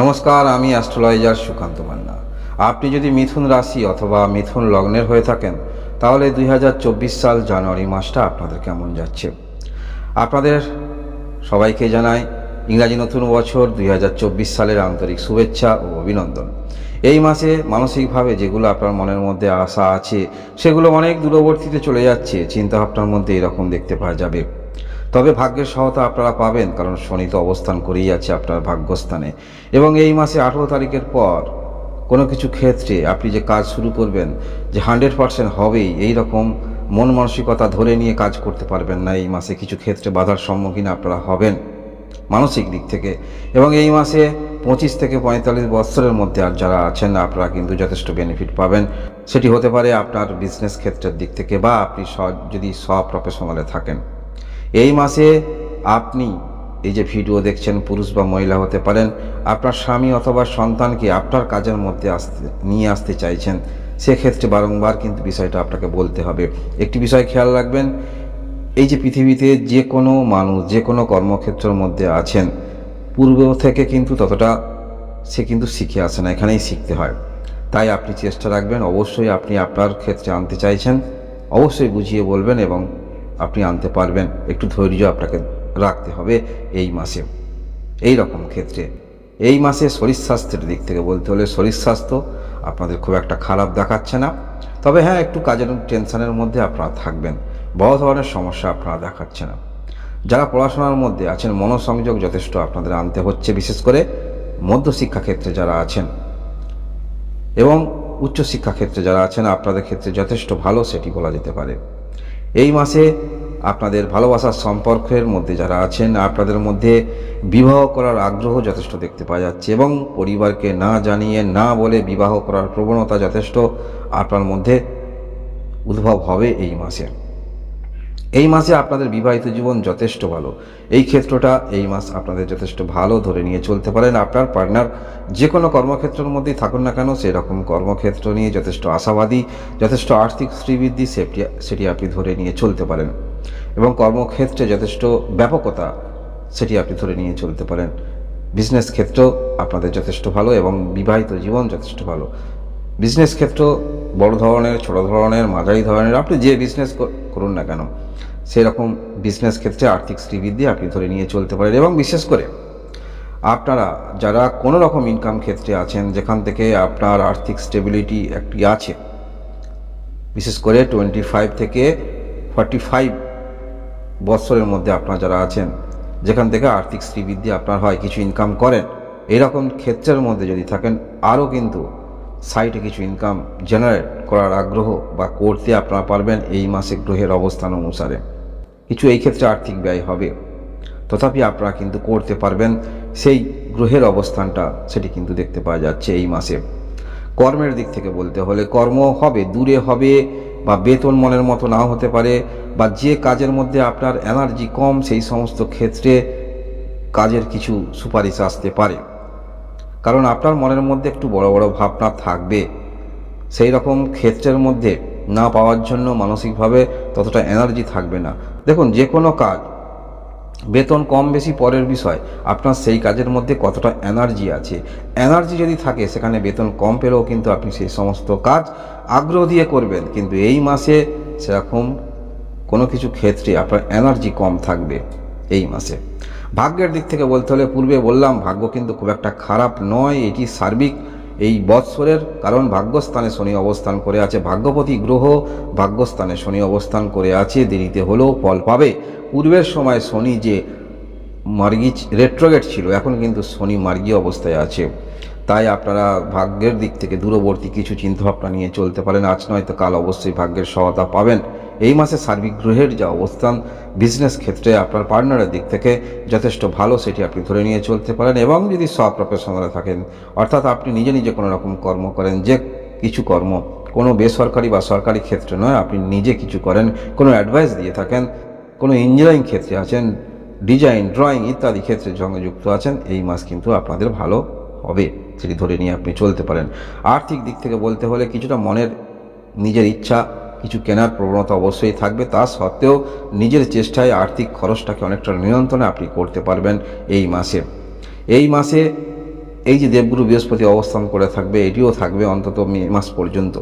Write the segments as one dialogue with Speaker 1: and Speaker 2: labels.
Speaker 1: নমস্কার, আমি অ্যাস্ট্রোলজার সুকান্ত মান্না। আপনি যদি মিথুন রাশি অথবা মিথুন লগ্নের হয়ে থাকেন, তাহলে দুই হাজার চব্বিশ সাল জানুয়ারি মাসটা আপনাদের কেমন যাচ্ছে? আপনাদের সবাইকে জানাই ইংরাজি নতুন বছর দুই হাজার চব্বিশ সালের আন্তরিক শুভেচ্ছা ও অভিনন্দন। এই মাসে মানসিকভাবে যেগুলো আপনার মনের মধ্যে আশা আছে, সেগুলো অনেক দূরবর্তীতে চলে যাচ্ছে। চিন্তাভাবনার মধ্যে এরকম দেখতে পাওয়া যাবে। তবে ভাগ্যের সহায়তা আপনারা পাবেন, কারণ শনি তো অবস্থান করেই আছে আপনার ভাগ্যস্থানে। এবং এই মাসে আঠেরো তারিখের পর কোনো কিছু ক্ষেত্রে আপনি যে কাজ শুরু করবেন, যে হান্ড্রেড পারসেন্ট হবেই, এই রকম মন মানসিকতা ধরে নিয়ে কাজ করতে পারবেন না এই মাসে। কিছু ক্ষেত্রে বাধার সম্মুখীন আপনারা হবেন মানসিক দিক থেকে। এবং এই মাসে পঁচিশ থেকে পঁয়তাল্লিশ বছরের মধ্যে আর যারা আছেন, আপনারা কিন্তু যথেষ্ট বেনিফিট পাবেন। সেটি হতে পারে আপনার বিজনেস ক্ষেত্রের দিক থেকে বা আপনি যদি সব প্রফেশনালে থাকেন। এই মাসে আপনি এই যে ভিডিও দেখছেন, পুরুষ বা মহিলা হতে পারেন, আপনার স্বামী অথবা সন্তানকে আপনার কাজের মধ্যে আসতে, নিয়ে আসতে চাইছেন, সেক্ষেত্রে বারংবার কিন্তু বিষয়টা আপনাকে বলতে হবে। একটি বিষয় খেয়াল রাখবেন, এই যে পৃথিবীতে যে কোনো মানুষ, যে কোনো কর্মক্ষেত্রের মধ্যে আছেন পূর্ব থেকে কিন্তু ততটা সে কিন্তু শিখে আসে না, এখানেই শিখতে হয়। তাই আপনি চেষ্টা রাখবেন, অবশ্যই আপনি আপনার ক্ষেত্রে আনতে চাইছেন, অবশ্যই বুঝিয়ে বলবেন এবং আপনি আনতে পারবেন। একটু ধৈর্য আপনাকে রাখতে হবে এই মাসে। এই রকম ক্ষেত্রে। এই মাসে শরীর স্বাস্থ্যের দিক থেকে বলতে হলে শরীর স্বাস্থ্য আপনাদের খুব একটা খারাপ দেখাচ্ছে না। তবে হ্যাঁ একটু কাজের টেনশনের মধ্যে আপনারা থাকবেন। বড় ধরনের সমস্যা আপনারা দেখাচ্ছে না। যারা পড়াশোনার মধ্যে আছেন, মনোসংযোগ যথেষ্ট আপনাদের আনতে হচ্ছে বিশেষ করে মধ্যশিক্ষা ক্ষেত্রে যারা আছেন। এবং উচ্চশিক্ষা ক্ষেত্রে যারা আছেন, আপনাদের ক্ষেত্রে যথেষ্ট ভালো সেটি বলা যেতে পারে। এই মাসে আপনাদের ভালোবাসার সম্পর্কের মধ্যে যারা আছেন, আপনাদের মধ্যে বিবাহ করার আগ্রহ যথেষ্ট দেখতে পাওয়া যাচ্ছে এবং পরিবারকে না জানিয়ে না বলে বিবাহ করার প্রবণতা যথেষ্ট আপনার মধ্যে উদ্ভব হবে এই মাসে। এই মাসে আপনাদের বিবাহিত জীবন যথেষ্ট ভালো। এই ক্ষেত্রটা এই মাস আপনাদের যথেষ্ট ভালো ধরে নিয়ে চলতে পারেন। আপনার পার্টনার যে কোনো কর্মক্ষেত্রের মধ্যেই থাকুন না কেন, সেরকম কর্মক্ষেত্র নিয়ে যথেষ্ট আশাবাদী, যথেষ্ট আর্থিক শ্রীবৃদ্ধি সেটি সেটি আপনি ধরে নিয়ে চলতে পারেন। এবং কর্মক্ষেত্রে যথেষ্ট ব্যাপকতা সেটি আপনি ধরে নিয়ে চলতে পারেন। বিজনেস ক্ষেত্র আপনাদের যথেষ্ট ভালো এবং বিবাহিত জীবন যথেষ্ট ভালো। বিজনেস ক্ষেত্র বড় ধরনের, ছোট ধরনের, মাঝারি ধরনের, আপনি যে বিজনেস করুন না কেন, সেরকম বিজনেস ক্ষেত্রে আর্থিক শ্রীবৃদ্ধি আপনি ধরে নিয়ে চলতে পারেন এবং বিশেষ করে আপনারা যারা কোনো রকম ইনকাম ক্ষেত্রে আছেন, যেখান থেকে আপনার আর্থিক স্টেবিলিটি একটি আছে, বিশেষ করে টোয়েন্টি ফাইভ থেকে ফর্টি ফাইভ বছরের মধ্যে আপনারা যারা আছেন, যেখান থেকে আর্থিক শ্রীবৃদ্ধি আপনার হয়, কিছু ইনকাম করেন, এরকম ক্ষেত্রের মধ্যে যদি থাকেন, আরও কিন্তু সাইটে কিছু ইনকাম জেনারেট করার আগ্রহ বা করতে আপনারা পারবেন এই মাসে গ্রহের অবস্থান অনুসারে। কিছু এই ক্ষেত্রে আর্থিক ব্যয় হবে। তথাপি আপনারা কিন্তু করতে পারবেন, সেই গ্রহের অবস্থানটা সেটি কিন্তু দেখতে পাওয়া যাচ্ছে এই মাসে। কর্মের দিক থেকে বলতে হলে কর্ম হবে, দূরে হবে বা বেতন মনের মতো নাও হতে পারে বা যে কাজের মধ্যে আপনার এনার্জি কম, সেই সমস্ত ক্ষেত্রে কাজের কিছু সুপারিশ আসতে পারে। কারণ আপনার মনের মধ্যে একটু বড় বড় ভাবনা থাকবে। সেই রকম ক্ষেত্রের মধ্যে না পাওয়ার জন্য মানসিকভাবে ততটা এনার্জি থাকবে না। দেখুন, যে কোনো কাজ, বেতন কম বেশি পরের বিষয়, আপনার সেই কাজের মধ্যে কতটা এনার্জি আছে। এনার্জি যদি থাকে, সেখানে বেতন কম পেলেও কিন্তু আপনি সেই সমস্ত কাজ আগ্রহ দিয়ে করবেন, কিন্তু এই মাসে সেরকম কোনো কিছু ক্ষেত্রে আপনার এনার্জি কম থাকবে এই মাসে। ভাগ্যের দিক থেকে বলতে হলে পূর্বে বললাম, ভাগ্য কিন্তু খুব একটা খারাপ নয়, এটি সার্বিক। এই বৎসরের কারণ ভাগ্যস্থানে শনি অবস্থান করে আছে, ভাগ্যপতি গ্রহ ভাগ্যস্থানে শনি অবস্থান করে আছে, দেরিতে হলেও ফল পাবে। পূর্বের সময় শনি যে মার্গি রেট্রোগেট ছিল, এখন কিন্তু শনি মার্গী অবস্থায় আছে। তাই আপনারা ভাগ্যের দিক থেকে দূরবর্তী কিছু চিন্তাভাবনা নিয়ে চলতে পারেন। আজ নয়তো কাল অবশ্যই ভাগ্যের সহায়তা পাবেন। এই মাসে সার্বিক গ্রহের যা অবস্থান বিজনেস ক্ষেত্রে আপনার পার্টনারের দিক থেকে যথেষ্ট ভালো সেটি আপনি ধরে নিয়ে চলতে পারেন এবং যদি সব প্রফেশনালে থাকেন, অর্থাৎ আপনি নিজে নিজে কোনো রকম কর্ম করেন, যে কিছু কর্ম কোনো বেসরকারি বা সরকারি ক্ষেত্রে নয়, আপনি নিজে কিছু করেন, কোনো অ্যাডভাইস দিয়ে থাকেন, কোনো ইঞ্জিনিয়ারিং ক্ষেত্রে আছেন ডিজাইন ড্রয়িং ইত্যাদি ক্ষেত্রে সঙ্গে যুক্ত আছেন, এই মাস কিন্তু আপনাদের ভালো হবে, সেটি ধরে নিয়ে আপনি চলতে পারেন। আর্থিক দিক থেকে বলতে হলে কিছুটা মনের নিজের ইচ্ছা, কিছু কেনার প্রবণতা অবশ্যই থাকবে। তা সত্ত্বেও নিজের চেষ্টায় আর্থিক খরচটাকে অনেকটা নিয়ন্ত্রণে আপনি করতে পারবেন এই মাসে। এই মাসে এই যে দেবগুরু বৃহস্পতি অবস্থান করে থাকবে, এটিও থাকবে অন্তত মে মাস পর্যন্ত।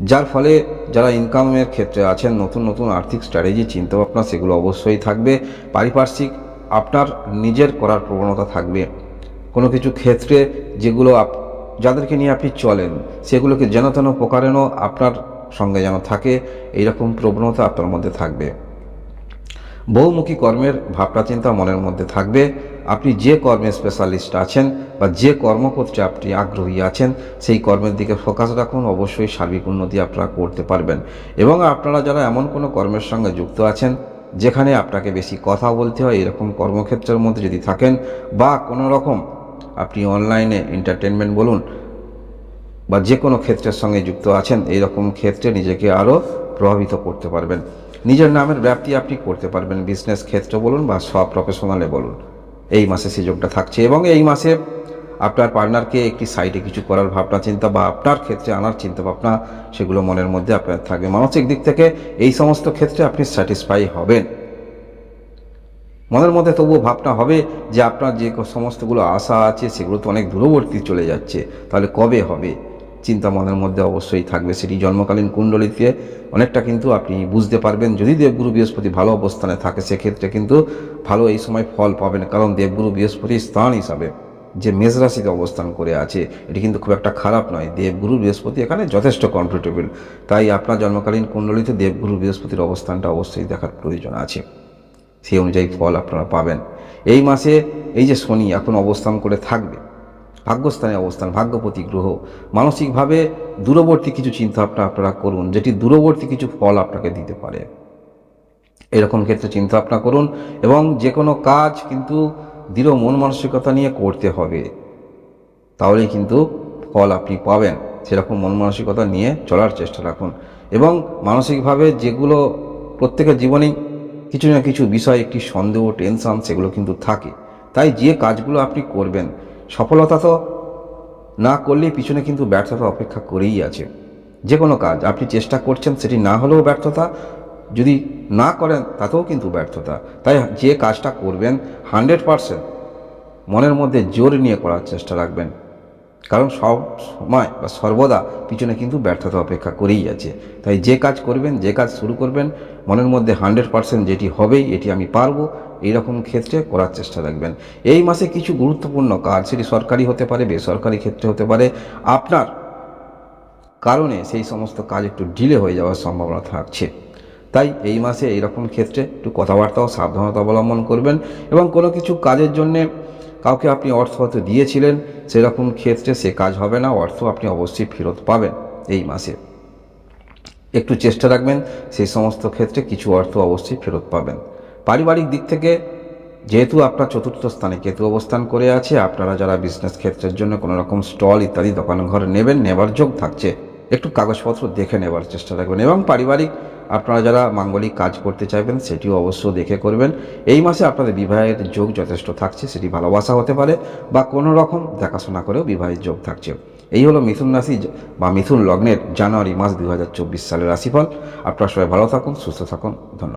Speaker 1: যার ফলে যারা ইনকামের ক্ষেত্রে আছেন, নতুন নতুন আর্থিক স্ট্র্যাটেজি চিন্তাভাবনা, সেগুলো অবশ্যই থাকবে। পারিপার্শ্বিক আপনার নিজের করার প্রবণতা থাকবে। কোনো কিছু ক্ষেত্রে যেগুলো আপ যাদেরকে নিয়ে আপনি চলেন, সেগুলোকে যেন তেন প্রকারেণও আপনার সঙ্গে যেন থাকে, এইরকম প্রবণতা আপনার মধ্যে থাকবে। বহুমুখী কর্মের ভাবনা চিন্তা মনের মধ্যে থাকবে। আপনি যে কর্মে স্পেশালিস্ট আছেন বা যে কর্মক্ষেত্রে আপনি আগ্রহী আছেন, সেই কর্মের দিকে ফোকাস রাখুন, অবশ্যই সার্বিক উন্নতি আপনারা করতে পারবেন। এবং আপনারা যারা এমন কোনো কর্মের সঙ্গে যুক্ত আছেন, যেখানে আপনাকে বেশি কথা বলতে হয়, এরকম কর্মক্ষেত্রের মধ্যে যদি থাকেন বা কোনো রকম আপনি অনলাইনে এন্টারটেনমেন্ট বলুন, বা যে কোনো ক্ষেত্রের সঙ্গে যুক্ত আছেন এই রকম ক্ষেত্রে নিজেকে আরও প্রভাবিত করতে পারবেন। নিজের নামের ব্যাপ্তি আপনি করতে পারবেন বিজনেস ক্ষেত্র বলুন বা সব প্রফেশনালে বলুন। এই মাসে সুযোগটা থাকছে এবং এই মাসে আপনার পার্টনারকে একটি সাইডে কিছু করার ভাবনা, চিন্তা বা আপনার ক্ষেত্রে আনার চিন্তা ভাবনা, সেগুলো মনের মধ্যে আপনার থাকবে মানসিক দিক থেকে এই সমস্ত ক্ষেত্রে আপনি স্যাটিসফাই হবেন। মনের মধ্যে তবুও ভাবনা হবে যে আপনার যে সমস্তগুলো আশা আছে, সেগুলো তো অনেক দূরবর্তী চলে যাচ্ছে। তাহলে কবে হবে? চিন্তা মনের মধ্যে অবশ্যই থাকবে। সেটি জন্মকালীন কুণ্ডলিতে অনেকটা কিন্তু আপনি বুঝতে পারবেন। যদি দেবগুরু বৃহস্পতি ভালো অবস্থানে থাকে, সেক্ষেত্রে কিন্তু ভালো এই সময় ফল পাবেন। কারণ দেবগুরু বৃহস্পতি স্থান হিসাবে যে মেষ রাশিতে অবস্থান করে আছে, এটি কিন্তু খুব একটা খারাপ নয়। দেবগুরু বৃহস্পতি এখানে যথেষ্ট কমফোর্টেবল তাই আপনার জন্মকালীন কুণ্ডলিতে দেবগুরু বৃহস্পতির অবস্থানটা অবশ্যই দেখার প্রয়োজন আছে। সেই অনুযায়ী ফল আপনারা পাবেন। এই মাসে এই যে শনি এখন অবস্থান করে থাকবে, ভাগ্যস্থানে অবস্থান, ভাগ্যপতি গ্রহ, মানসিকভাবে দূরবর্তী কিছু চিন্তা ভাবনা আপনারা করুন, যেটি দূরবর্তী কিছু ফল আপনাকে দিতে পারে। এরকম ক্ষেত্রে চিন্তা ভাবনা করুন এবং যে কোনো কাজ কিন্তু দৃঢ় মন মানসিকতা নিয়ে করতে হবে। তাহলেই কিন্তু ফল আপনি পাবেন। সেরকম মন মানসিকতা নিয়ে চলার চেষ্টা রাখুন এবং মানসিকভাবে যেগুলো প্রত্যেকের জীবনেই কিছু না কিছু বিষয়, একটি সন্দেহ টেনশন সেগুলো কিন্তু থাকে। তাই যে কাজগুলো আপনি করবেন, সফলতা তো না করলে পিছনে কিন্তু ব্যর্থতা অপেক্ষা করেই আছে। যে কোনো কাজ, আপনি চেষ্টা করছেন, সেটি না হলেও ব্যর্থতা। যদি না করেন, তাতেও কিন্তু ব্যর্থতা। তাই যে কাজটা করবেন, হান্ড্রেড পারসেন্ট মনের মধ্যে জোর নিয়ে করার চেষ্টা রাখবেন। কারণ সব সময় বা সর্বদা পিছনে কিন্তু ব্যর্থতা অপেক্ষা করেই আছে। তাই যে কাজ করবেন, যে কাজ শুরু করবেন মনের মধ্যে হান্ড্রেড পারসেন্ট যেটি হবেই, এটি আমি পারব, এইরকম ক্ষেত্রে করার চেষ্টা রাখবেন। এই মাসে কিছু গুরুত্বপূর্ণ কাজ, সেটি সরকারি হতে পারে, বেসরকারি ক্ষেত্রে হতে পারে, আপনার কারণে সেই সমস্ত কাজ একটু ডিলে হয়ে যাওয়ার সম্ভাবনা থাকছে। তাই এই মাসে এইরকম ক্ষেত্রে একটু কথাবার্তা ও সাবধানতা অবলম্বন করবেন এবং কোনো কিছু কাজের জন্যে কাউকে আপনি অর্থ হয়তো দিয়েছিলেন, সেরকম ক্ষেত্রে সে কাজ হবে না, অর্থ আপনি অবশ্যই ফেরত পাবেন এই মাসে। একটু চেষ্টা রাখবেন, সেই সমস্ত ক্ষেত্রে কিছু অর্থ অবশ্যই ফেরত পাবেন। পারিবারিক দিক থেকে, যেহেতু আপনার চতুর্থ স্থানে কেতু অবস্থান করে আছে, আপনারা যারা বিজনেস ক্ষেত্রের জন্য কোনো রকম স্টল ইত্যাদি দোকান ঘর নেবেন, নেবার যোগ থাকছে, একটু কাগজপত্র দেখে নেবার চেষ্টা রাখবেন এবং পারিবারিক আপনারা যারা মাঙ্গলিক কাজ করতে চাইবেন, সেটিও অবশ্য দেখে করবেন। এই মাসে আপনাদের বিবাহের যোগ যথেষ্ট থাকছে, সেটি ভালোবাসা হতে পারে বা কোনো রকম দেখাশোনা করেও বিবাহের যোগ থাকছে। এই হলো মিথুন রাশি বা মিথুন লগ্নের জানুয়ারি মাস দু হাজার চব্বিশ সালের রাশিফল। আপনারা সবাই ভালো থাকুন, সুস্থ থাকুন, ধন্যবাদ।